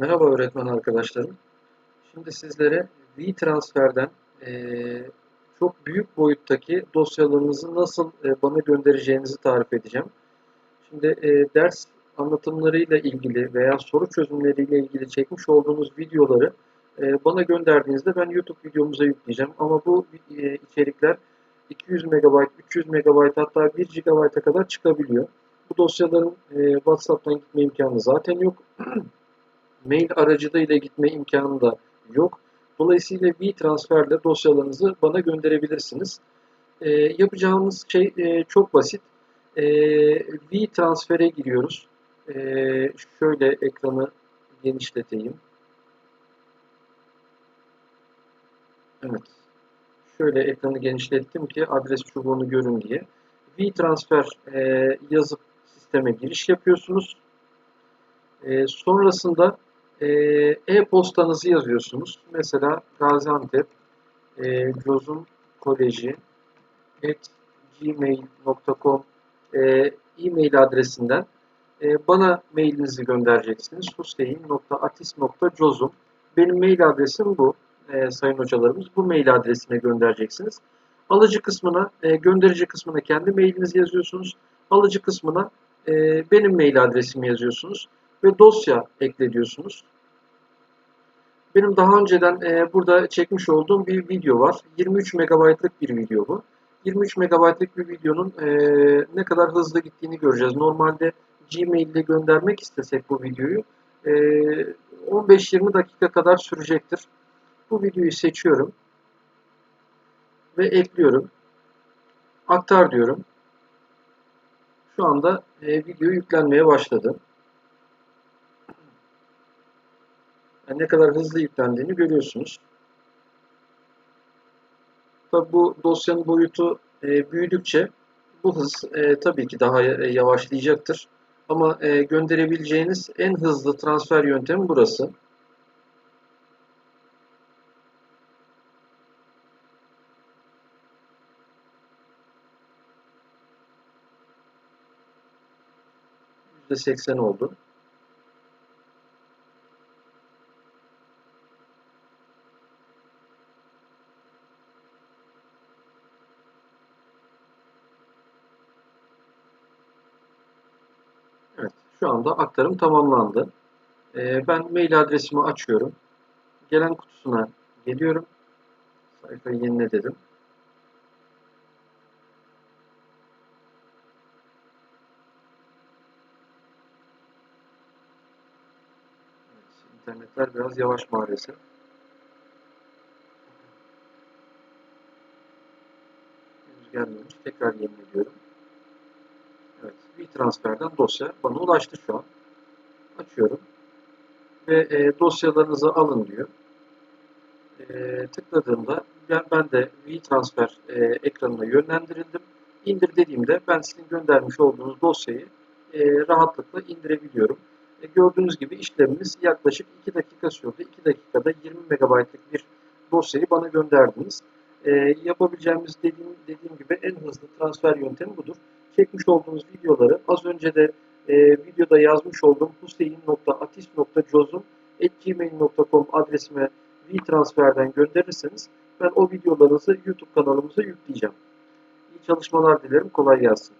Merhaba öğretmen arkadaşlarım. Şimdi sizlere WeTransfer'den eee, çok büyük boyuttaki dosyalarınızı nasıl e, bana göndereceğinizi tarif edeceğim. Şimdi e, ders anlatımlarıyla ilgili veya soru çözümleriyle ilgili çekmiş olduğunuz videoları e, bana gönderdiğinizde ben YouTube videomuza yükleyeceğim. Ama bu e, içerikler 200 MB, 300 MB hatta 1 GB'a kadar çıkabiliyor. Bu dosyaların e, WhatsApp'tan gitme imkanı zaten yok. mail aracılığıyla gitme imkanı da yok. Dolayısıyla WeTransfer'le dosyalarınızı bana gönderebilirsiniz. E, yapacağımız şey e, çok basit. E, WeTransfer'e giriyoruz. E, şöyle ekranı genişleteyim. Evet. Şöyle ekranı genişlettim ki adres çubuğunu görün diye. WeTransfer e, yazıp sisteme giriş yapıyorsunuz. E, sonrasında e-postanızı yazıyorsunuz. Mesela Gaziantep e, Cozum Koleji at gmail.com e, e-mail adresinden e, bana mailinizi göndereceksiniz. huseyin.atis.cozum Benim mail adresim bu e, sayın hocalarımız. Bu mail adresine göndereceksiniz. Alıcı kısmına, e, gönderici kısmına kendi mailinizi yazıyorsunuz. Alıcı kısmına e, benim mail adresimi yazıyorsunuz ve dosya eklediyorsunuz. Benim daha önceden e, burada çekmiş olduğum bir video var. 23 MB'lık bir video bu. 23 MB'lık bir videonun e, ne kadar hızlı gittiğini göreceğiz. Normalde Gmail ile göndermek istesek bu videoyu e, 15-20 dakika kadar sürecektir. Bu videoyu seçiyorum ve ekliyorum. Aktar diyorum. Şu anda e, video yüklenmeye başladı. Ne kadar hızlı yüklendiğini görüyorsunuz. Tabi bu dosyanın boyutu e, büyüdükçe bu hız e, tabii ki daha e, yavaşlayacaktır. Ama e, gönderebileceğiniz en hızlı transfer yöntemi burası. %80 oldu. Evet, şu anda aktarım tamamlandı. Ee, ben mail adresimi açıyorum. Gelen kutusuna geliyorum. Sayfayı yenile dedim. İnternetler biraz yavaş maalesef. Henüz gelmemiş. Tekrar yeniliyorum. Evet, WeTransfer'den dosya bana ulaştı şu an. Açıyorum. Ve e, dosyalarınızı alın diyor. E, tıkladığımda ben, ben de WeTransfer e, ekranına yönlendirildim. İndir dediğimde ben sizin göndermiş olduğunuz dosyayı e, rahatlıkla indirebiliyorum. E, gördüğünüz gibi işlemimiz yaklaşık 2 dakika sürdü. 2 dakikada 20 MB'lık bir dosyayı bana gönderdiniz. E, yapabileceğimiz dediğim, dediğim gibi en hızlı transfer yöntemi budur çekmiş olduğunuz videoları az önce de e, videoda yazmış olduğum huseyin.atis.cozum.gmail.com adresime WeTransfer'den gönderirseniz ben o videolarınızı YouTube kanalımıza yükleyeceğim. İyi çalışmalar dilerim. Kolay gelsin.